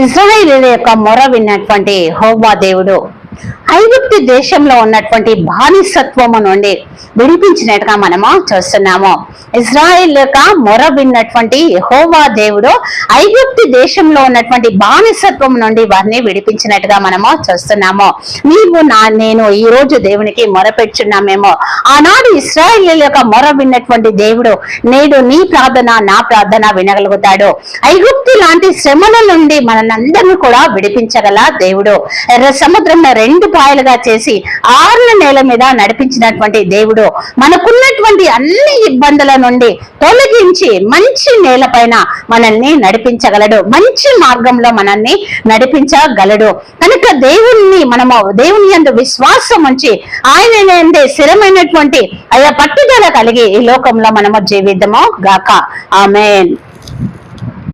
Israel యొక్క మొర విన్నటువంటి హోమా దేవుడు. ఐగుప్తు దేశంలో ఉన్నటువంటి బానిసత్వము నుండి విడిపించినట్టుగా మనము చూస్తున్నాము. ఇజ్రాయిల్ యొక్క మొర విన్నటువంటి హోవా దేవుడు ఐగుప్తు దేశంలో ఉన్నటువంటి బానిసత్వం నుండి వారిని విడిపించినట్టుగా మనము చూస్తున్నాము. నీవు నా నేను ఈ రోజు దేవునికి మొరపెట్టున్నామేమో ఆనాడు ఇస్రాయిల్ యొక్క మొర విన్నటువంటి దేవుడు నేడు నీ ప్రార్థన నా ప్రార్థన వినగలుగుతాడు. ఐగుప్తి లాంటి శ్రమల నుండి మనందరినీ కూడా విడిపించగల దేవుడు. ఎర్ర సముద్రంలో రెండు పాయలుగా చేసి ఆరుల నేల మీద నడిపించినటువంటి దేవుడు మనకున్నటువంటి అన్ని ఇబ్బందుల నుండి తొలగించి మంచి నేల పైన మనల్ని నడిపించగలడు. మంచి మార్గంలో మనల్ని నడిపించగలడు. కనుక దేవుణ్ణి మనము దేవుని యందు విశ్వాసం ఉంచి ఆయన స్థిరమైనటువంటి అయ్యా పట్టుదల కలిగి ఈ లోకంలో మనము జీవిద్దాము గాక. ఆమెన్.